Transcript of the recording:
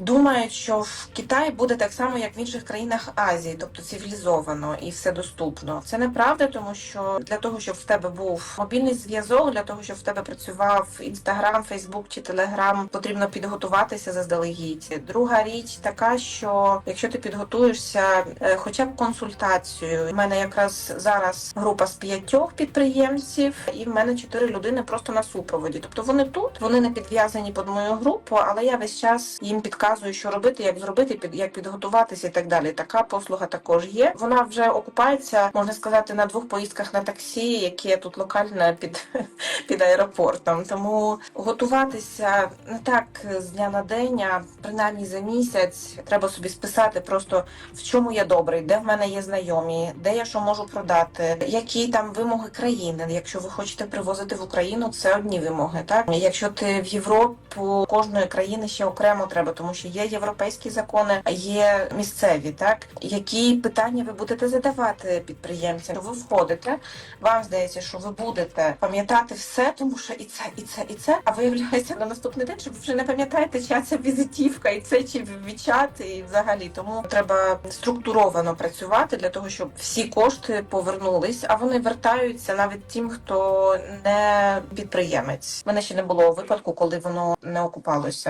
думають, що в Китаї буде так само, як в інших країнах Азії, тобто цивілізовано і все доступно. Це неправда, тому що для того, щоб в тебе був мобільний зв'язок, для того, щоб в тебе працював інстаграм, Фейсбук чи Телеграм, потрібно підготуватися заздалегідь. Друга річ така, що якщо ти підготуєшся, е, хоча б консультацію, в мене якраз зараз група з п'ятьох підприємців, і в мене чотири людини просто на супроводі. Тобто вони тут, вони не підв'язані під мою групу, але я весь час їм підказую, що робити, як зробити, під як підготуватися і так далі. Така послуга також є. Вона вже окупається, можна сказати, на двох поїздках на таксі, які тут локально під, під аеропортом. Тому готуватися не так з дня на день, а принаймні за місяць треба собі списати просто в чому я добрий, де в мене є знайомі, де я що можу продати, які там вимоги країни. Якщо ви хочете привозити в Україну, це одні вимоги. Так якщо ти в Європу кожної країни ще окремо треба, тому що є європейські закони, є місцеві. Так які питання ви будете задавати підприємцям? Ви входите, вам здається, що ви будете пам'ятати все, тому що і це, і це, і це. А виявляється на наступний день, що ви вже не пам'ятаєте, чия це візитівка, і це чи відчати, і взагалі тому треба структуровано працювати для того, щоб всі кошти повернулись, а вони вертаються навіть тим, хто не підприємець. Мене ще не було випадку, коли воно не окупалося.